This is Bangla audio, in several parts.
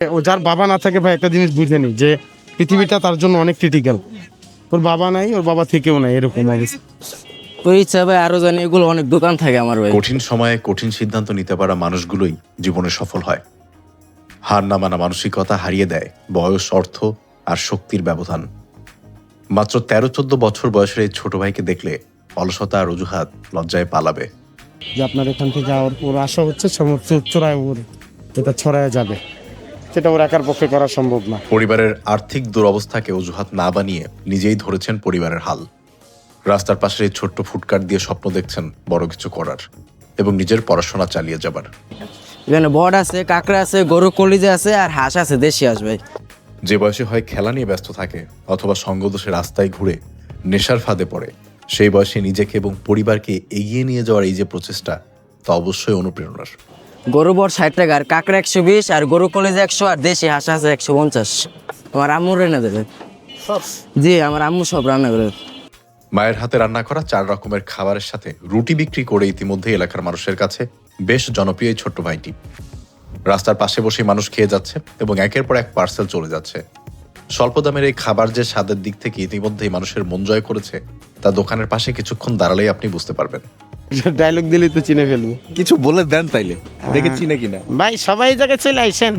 ও যার বাবা না থাকে ভাই একটা জিনিস বুঝে নি যে পৃথিবীটা তার জন্য অনেক ক্রিটিক্যাল ওর বাবা নাই ওর বাবা থেকেও নাই এরকম অবস্থা। ইচ্ছা ভাই আরও জানি এগুলো অনেক দোকান থাকে আমার ভাই। কঠিন সময়ে কঠিন সিদ্ধান্ত নিতে পারা মানুষগুলোই জীবনে সফল হয়। হার না মানা মানসিকতা হারিয়ে দেয় বয়স অর্থ আর শক্তির ব্যবধান। মাত্র তেরো চোদ্দ বছর বয়সের এই ছোট ভাইকে দেখলে অলসতা আর অজুহাত লজ্জায় পালাবে। যে আপনার এখান থেকে যাওয়ার ওর আশা হচ্ছে সমস্ত চোরায় ওর এটা ছড়ায় যাবে। সেটা ওর একার পক্ষে করা সম্ভব না। পরিবারের আর্থিক দুরবস্থাকে অজুহাত না বানিয়ে নিজেই ধরেছেন পরিবারের হাল। রাস্তার পাশে এই ছোট্ট ফুটকাট দিয়ে স্বপ্ন দেখছেন বড় কিছু করার এবং নিজের পড়াশোনা চালিয়ে যাবার। এখানে বট আছে কাঁকড়া আছে গরু কলিজা আছে আর হাঁস আছে দেশি হাঁস ভাই। যে বয়সে হয় খেলা নিয়ে ব্যস্ত থাকে অথবা সঙ্গদোষে রাস্তায় ঘুরে নেশার ফাঁদে পড়ে সেই বয়সে নিজেকে এবং পরিবারকে এগিয়ে নিয়ে যাওয়ার এই যে প্রচেষ্টা তা অবশ্যই অনুপ্রেরণার। গরু বট ষাট টাকা আর কাঁকড়া একশো বিশ আর গরু কলিজা একশো আর দেশি হাঁস আছে একশো পঞ্চাশ। আমার আম্মু রান্না দেবে জি আমার আম্মু সব রান্না করে। মায়ের হাতে রান্না করা চার রকমের খাবারের সাথে রুটি বিক্রি করে ইতিমধ্যে এলাকার মানুষের কাছে বেশ জনপ্রিয় এই ছোট্ট ভাইটি। রাস্তার পাশে বসে মানুষ খেয়ে যাচ্ছে এবং একের পর এক পার্সেল চলে যাচ্ছে। স্বল্প দামের এই খাবার যে স্বাদের দিক থেকে ইতিমধ্যেই মানুষের মন জয় করেছে তা দোকানের পাশে কিছুক্ষণ দাঁড়ালেই আপনি বুঝতে পারবেন। ডায়লগ দিলেই তো চিনে ফেলব। কিছু বলে দেন তাইলে দেখেছি নাকি না ভাই সবাই এই জায়গায় চলে আইসেন।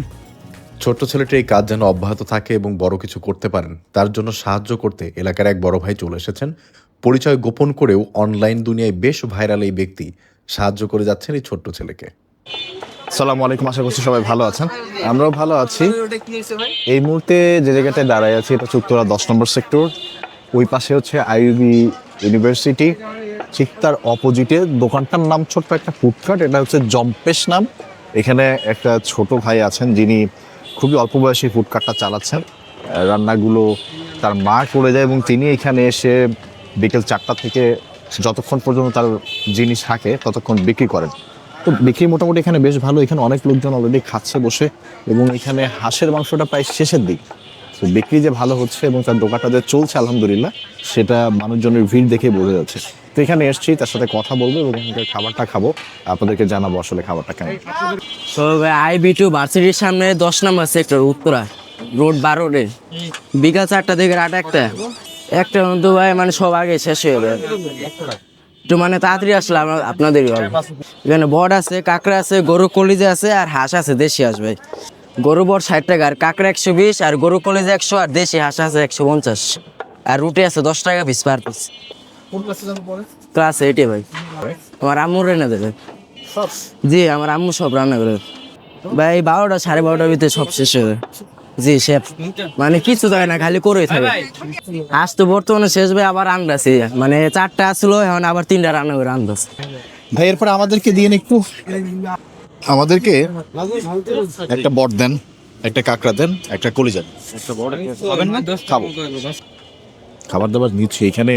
ছোট্ট ছেলেটি এই কাজ যেন অব্যাহত থাকে এবং বড় কিছু করতে পারেন তার জন্য সাহায্য করতে এলাকার এক বড় ভাই চলে এসেছেন। পরিচয় গোপন করেও অনলাইন দুনিয়ায় বেশ ভাইরাল এই ব্যক্তি। সাহায্য করে যাচ্ছেন এই ছোট্ট ছেলেকে। সালাম আলাইকুম আশা করছি সবাই ভালো আছেন। আমরাও ভালো আছি। এই মুহূর্তে যে জায়গাটায় দাঁড়ায় আছি এটা চুক্তরা দশ নম্বর সেক্টর। ওই পাশে হচ্ছে আইউবি ইউনিভার্সিটি, ঠিক তার অপোজিটে দোকানটার নাম ছোট্ট একটা ফুডকার্ট এটা হচ্ছে জম্পেশ নাম। এখানে একটা ছোট ভাই আছেন যিনি খুবই অল্প বয়সী ফুডকার্টটা চালাচ্ছেন। রান্নাগুলো তার মা করে যায় এবং তিনি এখানে এসে বিকেল চারটা থেকে যতক্ষণ পর্যন্ত তার জিনিস থাকে ততক্ষণ বিক্রি করেন। তো বিক্রি মোটামুটি এখানে বেশ ভালো। এখানে অনেক লোকজন অলরেডি খাচ্ছে বসে এবং এখানে হাঁসের মাংসটা প্রায় শেষের দিক। তো বিক্রি যে ভালো হচ্ছে এবং তার দোকানটা যে চলছে আলহামদুলিল্লাহ, সেটা মানুষজনের ভিড় দেখে বোঝা যাচ্ছে। তো এখানে এসছি, তার সাথে কথা বলব এবং খাবারটা খাব। আপনাদেরকে জানাব আসলে খাবারটা কেমন। তো আই বি টু ভার্সিটির সামনে দশ নম্বর সেক্টর উত্তরা। রোড বারো রে বিকাল চারটা থেকে রাত একটা। একটা তো ভাই মানে সব আগে শেষ হয়ে যাবে। একটু মানে তাড়াতাড়ি আসলে আপনাদের এখানে বট আছে, কাঁকড়া আছে, গরু কলিজা আছে, আর হাঁস আছে, দেশি হাঁস ভাই। গরু বট ষাট টাকা আর কাঁকড়া একশো বিশ আর গরু কলিজা একশো আর দেশি হাঁস আছে একশো পঞ্চাশ। আর রুটি আছে দশ টাকা পিস পার? পিস ক্লাস এইটে ভাই। আমার আম্মু রান্না দেবে জি আমার আম্মু সব রান্না করে। ভাই বারোটা সাড়ে বারোটার ভিতরে সব শেষ হয়ে। জি শেফ মানে কিছু থাকে না খালি করেই থাকে। আজ তো বর্তমানে শেষ ভাই আবার রান্নাছি মানে চারটা আসলো এখন আবার তিনটা রান্না করে রান্নাছি ভাই এরপর আমাদেরকে দিয়ে একটু। আমাদেরকে একটা বট দেন একটা কাঁকড়া দেন একটা কলিজা দেন। খাব। খাবার দাবার নিচ্ছি। এখানে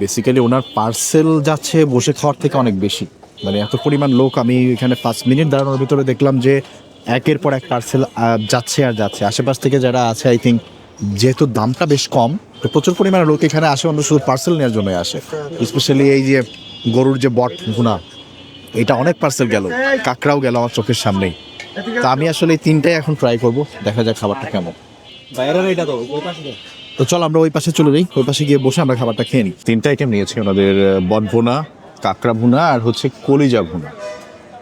বেসিক্যালি ওনার পার্সেল যাচ্ছে বসে খাওয়ার থেকে অনেক বেশি। মানে এত পরিমাণ লোক আমি এখানে পাঁচ মিনিট দাঁড়ানোর ভিতরে দেখলাম যে একের পর এক পার্সেল যাচ্ছে আর যাচ্ছে। আশেপাশ থেকে যারা আছে আই থিঙ্ক যেহেতু দামটা বেশ কম তো প্রচুর পরিমাণে লোক এখানে আসে অন্য শুধু পার্সেল নেওয়ার জন্য আসে। স্পেশালি এই যে গরুর যে বট ভুনা এটা অনেক পার্সেল গেল। কাঁকড়াও গেল আমার চোখের সামনেই। তা আমি আসলে এই তিনটাই এখন ট্রাই করব। দেখা যাক খাবারটা কেমন। তো চল আমরা ওই পাশে চলে যাই। ওই পাশে গিয়ে বসে আমরা খাবারটা খেয়ে নিই। তিনটা আইটেম নিয়েছি ওনাদের আহ, বট ভুনা কাঁকড়া ভুনা আর হচ্ছে কলিজা ভুনা।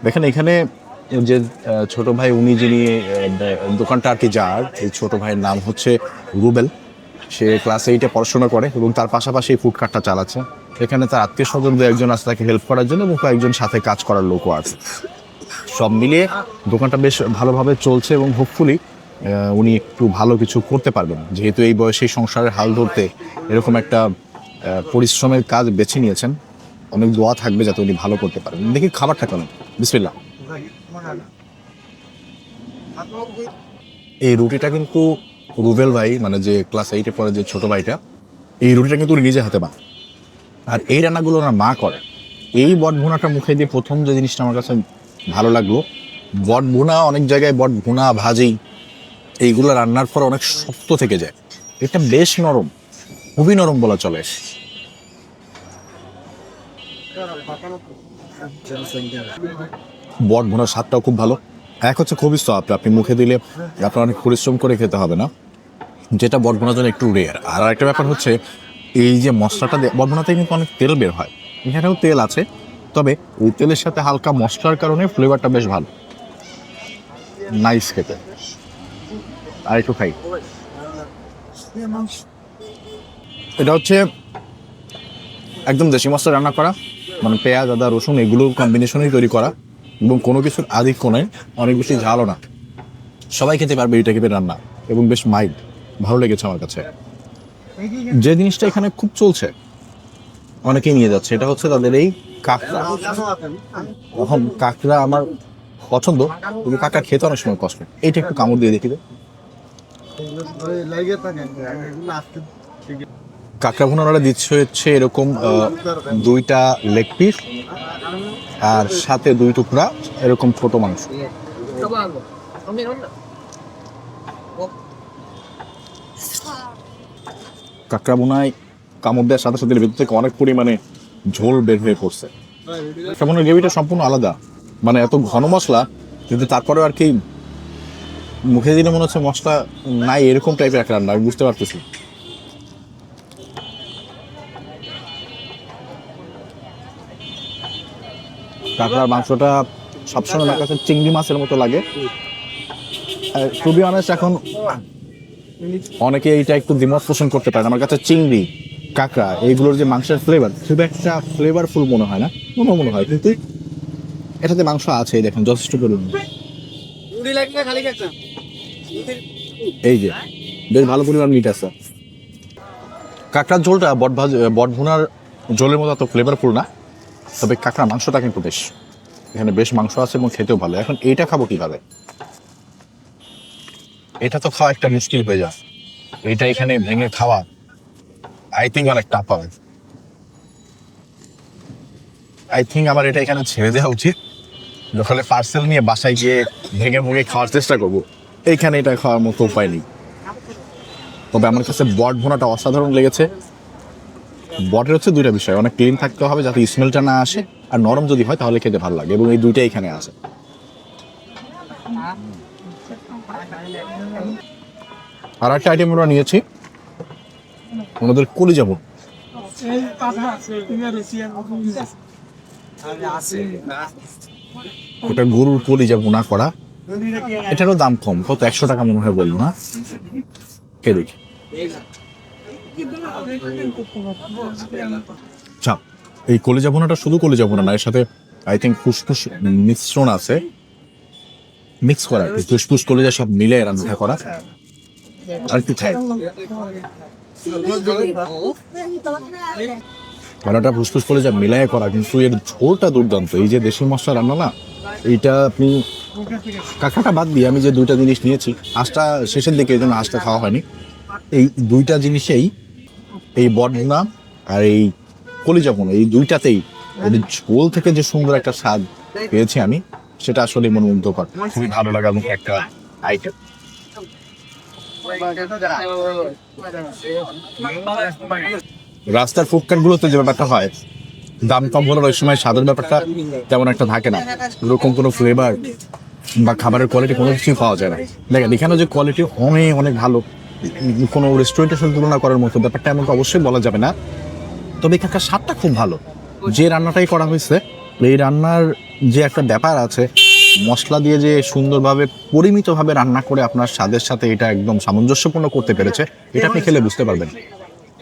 দেখেন এখানে যে ছোট ভাই উনি যিনি দোকানটা আর কি যার এই ছোট ভাইয়ের নাম হচ্ছে রুবেল। সে ক্লাস এইটে পড়াশোনা করে এবং তার পাশাপাশি এই ফুডকার্টটা চালাচ্ছে। এখানে তার আত্মীয় স্বজন দু একজন আছে তাকে হেল্প করার জন্য এবং কয়েকজন সাথে কাজ করার লোকও আছে। সব মিলিয়ে দোকানটা বেশ ভালোভাবে চলছে এবং হোপফুলি উনি একটু ভালো কিছু করতে পারবেন। যেহেতু এই বয়সে সংসারের হাল ধরতে এরকম একটা পরিশ্রমের কাজ বেছে নিয়েছেন, অনেক দোয়া থাকবে যাতে উনি ভালো করতে পারেন। দেখি খাবারটা কেমন? বিসমিল্লাহ। এই রুটিটা কিন্তু রুবেল ভাই মানে যে ক্লাস এইটে পরে যে ছোট ভাইটা, এই রুটিটা কিন্তু নিজে হাতে বানান। আর এই রান্নাগুলো ওনার মা করে এই বট ভুনাটা মুখে দিয়ে প্রথম যে জিনিসটা আমার কাছে ভালো লাগল, বট ভুনা, অনেক জায়গায় বট ভুনা, ভাজি, এইগুলো রান্নার পর অনেক শক্ত থেকে যায়। এটা বেশ নরম, খুবই নরম বলা চলে। বট স্বাদটাও খুব ভালো। এক হচ্ছে খুবই সফট আপনি মুখে দিলে আপনার অনেক পরিশ্রম করে খেতে হবে না। যেটা বটবোনার জন্য একটু রেয়ার আর আরেকটা ব্যাপার হচ্ছে এই যে মশলাটা দিয়ে বটবোনাতে কিন্তু অনেক তেল বের হয়। এখানেও তেল আছে, তবে ওই তেলের সাথে হালকা মশলার কারণে ফ্লেভারটা বেশ ভালো। নাইস খেতে। আর একটু খাই। এটা হচ্ছে একদম দেশি মশলা রান্না করা মানে পেঁয়াজ, আদা, রসুন, এগুলো কম্বিনেশনেই তৈরি করা, এবং কোনো কিছুর আধিক্য নেই, অনেক বেশি ঝালও না। সবাই খেতে পারবে এটা টাইপের রান্না, এবং বেশ মাইল্ড ভালো লেগেছে আমার কাছে। যে জিনিসটা এখানে খুব চলছে, অনেকেই নিয়ে যাচ্ছে, এটা হচ্ছে তাদের এই কাঁকড়া। কাঁকড়া আমার পছন্দ, কিন্তু কাঁকড়া খেতে অনেক সময় কষ্ট এইটা একটু কামড় দিয়ে দেখি। কাঁকড়া ভুনারা দিচ্ছে হচ্ছে এরকম দুইটা লেগ পিস আর সাথে দুই টুকরা এরকম ছোট মাংস। কাঁকড়া বোনায় কামড় দেওয়ার সাথে সাথে ভেতর থেকে অনেক পরিমাণে ঝোল বের হয়ে পড়ছে। কাঁকড়া বোনার গ্রেভিটা সম্পূর্ণ আলাদা। মানে এত ঘন মশলা, কিন্তু তারপরে আর কি মুখে দিলে মনে হচ্ছে মশলা নাই এরকম টাইপের একটা রান্না, আমি বুঝতে পারতেছি। কাঁকড়ার মাংসটা সবসময় আমার কাছে চিংড়ি মাছের মতো লাগে। টু বি অনেস্ট এখন অনেকে এইটা একটু দ্বিমত পোষণ করতে পারে আমার কাছে চিংড়ি কাঁকড়া এইগুলোর যে মাংসের ফ্লেভার খুব একটা ফ্লেভারফুল মনে হয় না। মনে মনে হয় কিন্তু এটাতে মাংস আছে দেখেন যথেষ্ট পরিমাণে। এই যে বেশ ভালো পরিমাণ মিট আছে। কাঁকড়ার ঝোলটা বট ভাজ বট ভুনার ঝোলের মতো এত ফ্লেভারফুল না তবে কাঁকড়া মাংসটা কিন্তু বেশ। এখানে বেশ মাংস আছে এবং খেতেও ভালো। এখন এইটা খাব কীভাবে? এটা তো খাওয়া একটা মুশকিল হয়ে যায় এটা এখানে ভেঙে খাওয়া আই থিঙ্ক অনেক টাফ হবে। আই থিঙ্ক আমার এটা এখানে ছেড়ে দেওয়া উচিত। যখন পার্সেল নিয়ে বাসায় গিয়ে ভেঙে ভেঙে খাওয়ার চেষ্টা করব। এইখানে এটা খাওয়ার মতো উপায় নেই। তবে আমার কাছে বট ভুনাটা অসাধারণ লেগেছে। বটের হচ্ছে দুইটা বিষয়, অনেক ক্লিন থাকতে হবে যাতে স্মেলটা না আসে, আর নরম যদি হয় তাহলে খেতে ভালো লাগে, এবং এই দুইটাই এখানে আছে। আর একটা আইটেম আমরা নিয়েছি। ওনাদের কলি যাব ওটা গরুর কলি যাব না করা। এটারও দাম কম কত? একশো টাকা মনে হয় বলব না? কে দেখি। আচ্ছা এই কলিজা ভুনাটা শুধু কলিজা ভুনা না এর সাথে আই থিঙ্ক ফুসফুস মিশ্রণ আছে। মিক্স করা। ফুসফুস কলিজা সব মিলে রান্না করা। আর ফুসফুস কলিজা মিলায় করা, কিন্তু এর ঝোলটা দুর্দান্ত। এই যে দেশি মশলা রান্না না, এইটা আপনি কাঁকড়াটা বাদ দিয়ে আমি যে দুইটা জিনিস নিয়েছি হাঁসটা শেষের দিকে, এই জন্য হাঁসটা খাওয়া হয়নি। এই দুইটা জিনিসেই এই বটনা আর এই কলিজাপন এই দুইটাতেই ঝোল থেকে যে সুন্দর একটা স্বাদ পেয়েছি আমি, সেটা আসলে মনোমুগ্ধকর। খুবই ভালো লাগা একটা আইটেম রাস্তার ফুটকাট গুলোতে যে ব্যাপারটা হয়, দাম কম হলে ওই সময় স্বাদের ব্যাপারটা তেমন একটা থাকে না। ওরকম কোনো ফ্লেভার বা খাবারের কোয়ালিটি কোনো কিছুই পাওয়া যায় না। দেখেন, এখানে যে কোয়ালিটি অনেক অনেক ভালো। কোনো রেস্টুরেন্টের সাথে তুলনা করার মতো ব্যাপারটা এমন অবশ্যই বলা যাবে না। তবে এখানকার স্বাদটা খুব ভালো। যে রান্নাটাই করা হয়েছে, এই রান্নার যে একটা ব্যাপার আছে মশলা দিয়ে যে সুন্দরভাবে, পরিমিতভাবে রান্না করে আপনার স্বাদের সাথে এটা একদম সামঞ্জস্যপূর্ণ করতে পেরেছে, এটা আপনি খেলে বুঝতে পারবেন।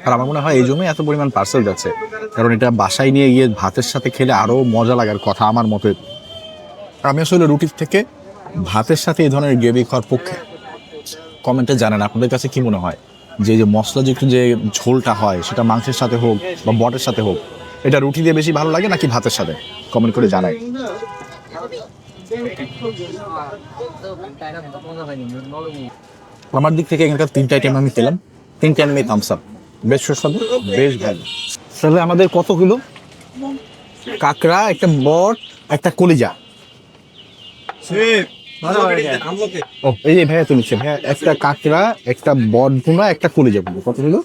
আর আমার মনে হয় এই জন্যই এত পরিমাণ পার্সেল যাচ্ছে, কারণ এটা বাসায় নিয়ে গিয়ে ভাতের সাথে খেলে আরও মজা লাগার কথা আমার মতে। আমি আসলে রুটির থেকে ভাতের সাথে এই ধরনের গ্রেভি খাওয়ার পক্ষে কমেন্টে জানেন, আপনাদের কাছে কি মনে হয়? যে যে মশলাযুক্ত যে ঝোলটা হয়, সেটা মাংসের সাথে হোক বা বটের সাথে হোক, এটা রুটি দিয়ে বেশি ভালো লাগে নাকি ভাতের সাথে? কমেন্ট করে জানাই। আমার দিক থেকে এখানকার তিনটা আইটেম আমি খেলাম তিনটে আমি থামস আপ বেশ সুস্বাদু, বেশ ভালো। তাহলে আমাদের কত কিলো কাঁকড়া, একটা বট, একটা কলিজা। ও, এই যে ভাইয়া তুমি ভাইয়া, একটা কাঁকড়া, একটা বট ভুনা একটা কলিজা ভুনা কত কিলো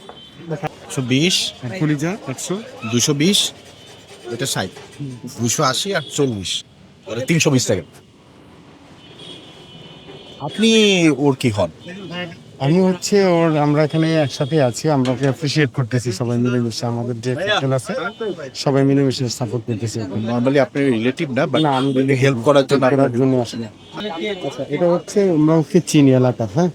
একশো বিশ, কলিজা একশো, দুশো বিশ, এটা ষাট। দুশো আশি আর চল্লিশ। তিনশো বিশ টাকা। আপনি ওর কি হন? আমি হচ্ছে ওর আমরা এখানে একসাথে আছি আমরা ওকে অ্যাপ্রিসিয়েট করতেছি সবাই মিলেমিশে আমাদের যে ক্যাপ্টেন আছে সবাই মিলেমিশে সাপোর্ট করতেছি। নর্মালি আপনি রিলেটিভ না বাট আমি হেল্প করার জন্য আপনার- জন্য আসলে আচ্ছা এটা হচ্ছে আমরা ওকে চিনি এলাকার হ্যাঁ?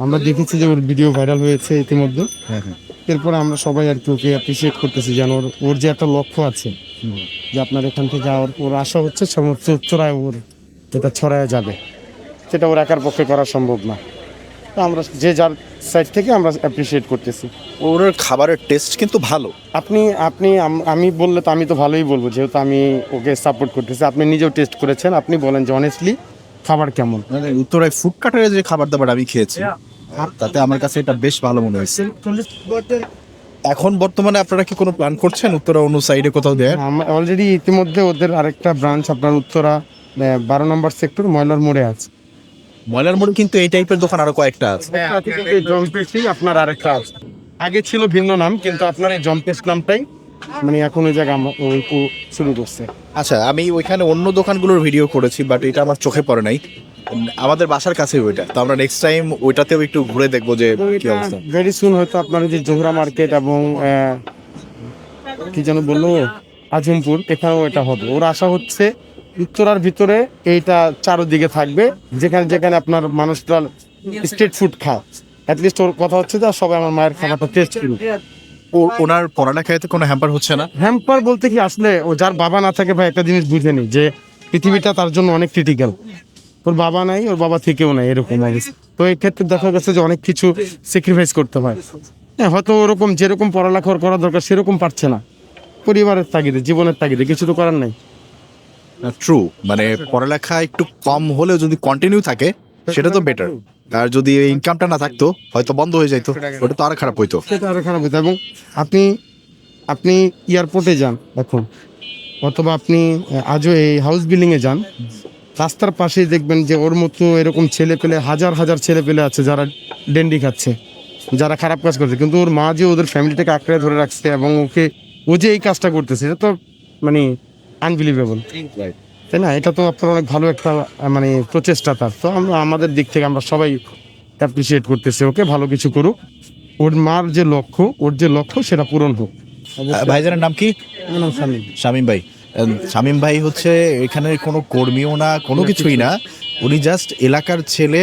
আমরা দেখেছি যে ওর ভিডিও ভাইরাল হয়েছে ইতিমধ্যে। হ্যাঁ, হ্যাঁ। এরপরে আমরা সবাই আর কি ওকে অ্যাপ্রিসিয়েট করতেছি যেন ওর ওর যে একটা লক্ষ্য আছে যে আপনার এখান থেকে যাওয়ার ওর আশা হচ্ছে সমস্ত চড়ায় ওর যেটা ছড়ায় যাবে। সেটা ওর একার পক্ষে করা সম্ভব না। তো আমরা যে যার সাইড থেকে আমরা অ্যাপ্রিসিয়েট করতেছি। ওর খাবারের টেস্ট কিন্তু ভালো। আপনি আপনি আমি বললে তো আমি তো ভালোই বলব যেহেতু আমি ওকে সাপোর্ট করতেছি। আপনি নিজেও টেস্ট করেছেন। আপনি বলেন যে অনেস্টলি খাবার কেমন? মানে উত্তরায় ফুড কাটারে যে খাবার দাবার আমি খেয়েছি তাতে আমার কাছে এটা বেশ ভালো মনে হয়েছে। এখন বর্তমানে আপনারা কি কোনো প্ল্যান করছেন উত্তরা অন্য সাইডে কোথাও দেয় অলরেডি ইতিমধ্যে ওদের আরেকটা ব্রাঞ্চ আপনার উত্তরা বারো নম্বর সেক্টর ময়লার মোড়ে আছে। ময়লার মোড়ে কিন্তু এই টাইপের দোকান আরও কয়েকটা আছে। আপনার আরেকটা আছে। আগে ছিল ভিন্ন নাম কিন্তু আপনার এই জম্পেশ নামটাই মানে এখন ওই জায়গা শুরু করছে। আচ্ছা আমি ওইখানে অন্য দোকানগুলোর ভিডিও করেছি বাট এটা আমার চোখে পড়ে নাই। আমাদের বাসার কাছে ওইটা। তো আমরা নেক্সট টাইম ওইটাতেও একটু ঘুরে দেখব যে কি অবস্থা। ভেরি সুন হয়তো আপনার যে জোহরা মার্কেট এবং কি যেন বলল? আজিমপুর এখানেও এটা হবে। ওর আশা হচ্ছে উত্তরার ভিতরে এইটা চারোদিকে থাকবে। যেখানে যেখানে আপনার মানুষরা স্ট্রিট ফুড খায়। অ্যাটলিস্ট ওর কথা হচ্ছে যে সবাই আমার মায়ের খাবারটা টেস্ট করুক। ওনার পড়ালেখাতে কোনো হ্যাম্পার হচ্ছে না? হ্যাম্পার বলতে কি আসলে ও যার বাবা না থাকে ভাই একটা জিনিস বুঝে নি যে পৃথিবীটা তার জন্য অনেক ক্রিটিক্যাল ওর বাবা নাই ওর বাবা থেকেও নাই এরকম অবস্থা। তো এই ক্ষেত্রে দেখা গেছে যে অনেক কিছু স্যাক্রিফাইস করতে হয়। হ্যাঁ হয়তো ওরকম যেরকম পড়ালেখা করা দরকার সেরকম পারছে না। পরিবারের তাগিদে জীবনের তাগিদে কিছু তো করার নাই। ট্রু মানে পড়ালেখা একটু কম হলেও যদি কন্টিনিউ থাকে সেটা তো বেটার আর যদি ইনকামটা না থাকতো হয়তো বন্ধ হয়ে যাইতো ওটা তো আরও খারাপ হইতো। সেটা আরও খারাপ হইতো। এবং আপনি আপনি এয়ারপোর্টে যান এখন। অথবা আপনি আজও এই হাউস বিল্ডিংয়ে যান। রাস্তার পাশেই দেখবেন যে ওর মতো এরকম ছেলে পেলে হাজার হাজার ছেলে পেলে আছে যারা ডেন্ডি খাচ্ছে যারা খারাপ কাজ করছে। কিন্তু ওর মা যে ওদের ফ্যামিলিটাকে আঁকড়ে ধরে রাখছে এবং ওকে ও যে এই কাজটা করতেছে এটা তো মানে আনবিলিভেবল তাই না? এটা তো আপনার অনেক ভালো একটা মানে প্রচেষ্টা তার। তো আমরা আমাদের দিক থেকে আমরা সবাই অ্যাপ্রিসিয়েট করতেছি ওকে ভালো কিছু করুক। ওর মার যে লক্ষ্য ওর যে লক্ষ্য সেটা পূরণ হোক। ভাইজানের নাম কি? আমার নাম সামিম। শামিম ভাই। শামিম ভাই হচ্ছে এখানে কোনো কর্মীও না কোনো কিছুই না। উনি জাস্ট এলাকার ছেলে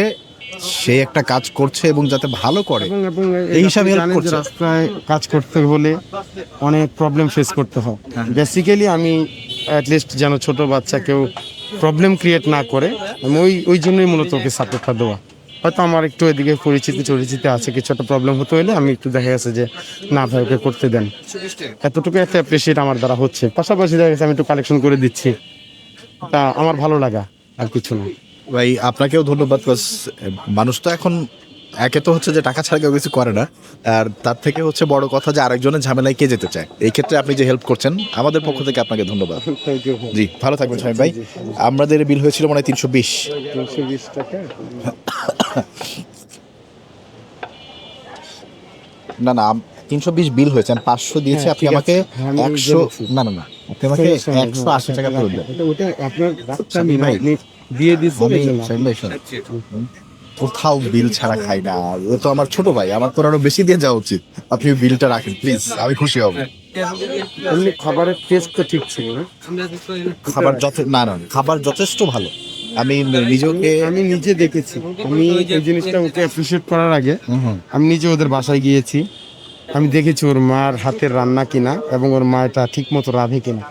সে একটা কাজ করছে এবং যাতে ভালো করে। এই হিসাবে করছে। রাস্তায় কাজ করতে হলে অনেক প্রবলেম ফেস করতে হয়। বেসিক্যালি আমি অ্যাটলিস্ট যেন ছোট বাচ্চা কেউ প্রবলেম ক্রিয়েট না করে আমি ওই ওই জন্যই মূলত ওকে সাপোর্টটা দেওয়া। হয়তো আমার একটু এদিকে পরিচিতি চরিচিতি আছে, কিছু একটা প্রবলেম হতে হলে আমি একটু দেখা গেছে যে, না ভাই, ওকে করতে দেন। এতটুকু একটা অ্যাপ্রিসিয়েট আমার দ্বারা হচ্ছে। পাশাপাশি দেখা গেছে আমি একটু কালেকশন করে দিচ্ছি। তা আমার ভালো লাগা, আর কিছু না। ভাই, আপনাকেও ধন্যবাদ মানুষ তো এখন একে তো হচ্ছে যে টাকা ছাড়া কেউ কিছু করে না আর তার থেকে হচ্ছে বড় কথা যে আরেকজনের ঝামেলায় কে যেতে চায়। এই ক্ষেত্রে আপনি যে হেল্প করছেন আমাদের পক্ষ থেকে আপনাকে ধন্যবাদ। জি ভালো থাকবেন সাহেব ভাই। আমাদের বিল হয়েছিল মনে হয় তিনশো বিশ। টাকা? না না তিনশো বিশ বিল হয়েছে আমি পাঁচশো দিয়েছি হ্যাঁ, আপনি আমাকে। হ্যাঁ, একশো না না না আপনি আমাকে একশো আশি টাকা ফেরত দেন। আপনার আমি দিয়ে দিচ্ছেন কোথাও বিল ছাড়া খাই না। ও তো আমার ছোট ভাই আমার তো আরও বেশি দিয়ে যাওয়া উচিত। আপনি বিলটা রাখেন প্লিজ আমি খুশি হব। এমনি খাবারের টেস্ট তো ঠিক ছিল না। খাবার যথেষ্ট না না খাবার যথেষ্ট ভালো। আমি নিজেকে আমি নিজে দেখেছি। আমি এই জিনিসটা ওকে অ্যাপ্রিসিয়েট করার আগে আমি নিজে ওদের বাসায় গিয়েছি। আমি দেখেছি ওর মার হাতের রান্না কিনা এবং ওর মা এটা ঠিক মতো রাঁধে কিনা।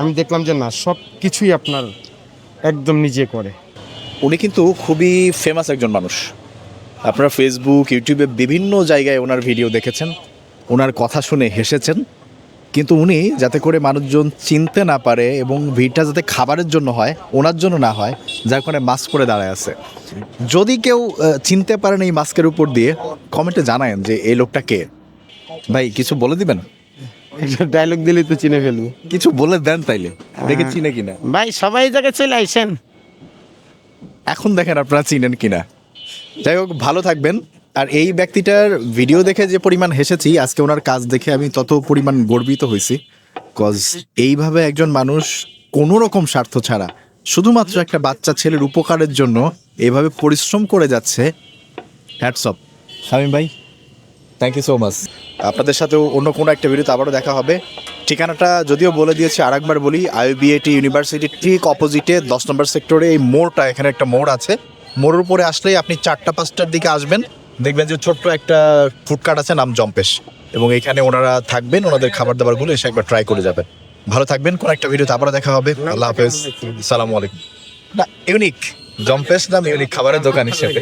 আমি দেখলাম যে না সব কিছুই আপনার একদম নিজে করে। উনি কিন্তু খুবই ফেমাস একজন মানুষ। আপনারা ফেসবুক ইউটিউবে বিভিন্ন জায়গায় ওনার ভিডিও দেখেছেন ওনার কথা শুনে হেসেছেন। কিন্তু উনি যাতে করে মানুষজন চিনতে না পারে এবং ভিড়টা যাতে খাবারের জন্য হয় ওনার জন্য না হয় যার কারণে মাস্ক পরে দাঁড়ায় আছে। যদি কেউ চিনতে পারেন এই মাস্কের উপর দিয়ে কমেন্টে জানায়েন যে এই লোকটা কে। ভাই কিছু বলে দিবেন? একটা ডায়লগ দিলেই তো চিনে ফেলব। কিছু বলে দেন তাইলে দেখে চিনে কিনা। ভাই সবাই জায়গায় চলে আইসেন এখন দেখেন আপনারা চিনেন কিনা। যাই হোক, ভালো থাকবেন। আর এই ব্যক্তিটার ভিডিও দেখে যে পরিমাণ হেসেছি, আজকে ওনার কাজ দেখে আমি তত পরিমাণ গর্বিত হয়েছি। কজ এইভাবে একজন মানুষ কোনো রকম স্বার্থ ছাড়া, শুধুমাত্র একটা বাচ্চা ছেলের উপকারের জন্য এভাবে পরিশ্রম করে যাচ্ছে। হ্যাটসঅপ শামীম ভাই থ্যাংক ইউ সো মাচ আপনাদের সাথেও অন্য কোনো একটা ভিডিওতে আবারও দেখা হবে। ঠিকানাটা যদিও বলে দিয়েছি, আরেকবার বলি আইবিএটি ইউনিভার্সিটি ঠিক অপোজিটে দশ নম্বর সেক্টরে এই মোড়টা, এখানে একটা মোড় আছে। মোড়ের উপরে আসলেই আপনি চারটা, পাঁচটার দিকে আসবেন। দেখবেন যে ছোট্ট একটা ফুডকার্ট আছে, নাম জম্পেশ। এবং এখানে ওনারা থাকবেন, ওনাদের খাবার দাবারগুলো এসে একবার ট্রাই করে যাবেন। ভালো থাকবেন, কোন একটা ভিডিওতে আবারও দেখা হবে। আল্লাহ হাফেজ। সালামু আলাইকুম। না ইউনিক জম্পেশ নাম ইউনিক খাবারের দোকান হিসেবে।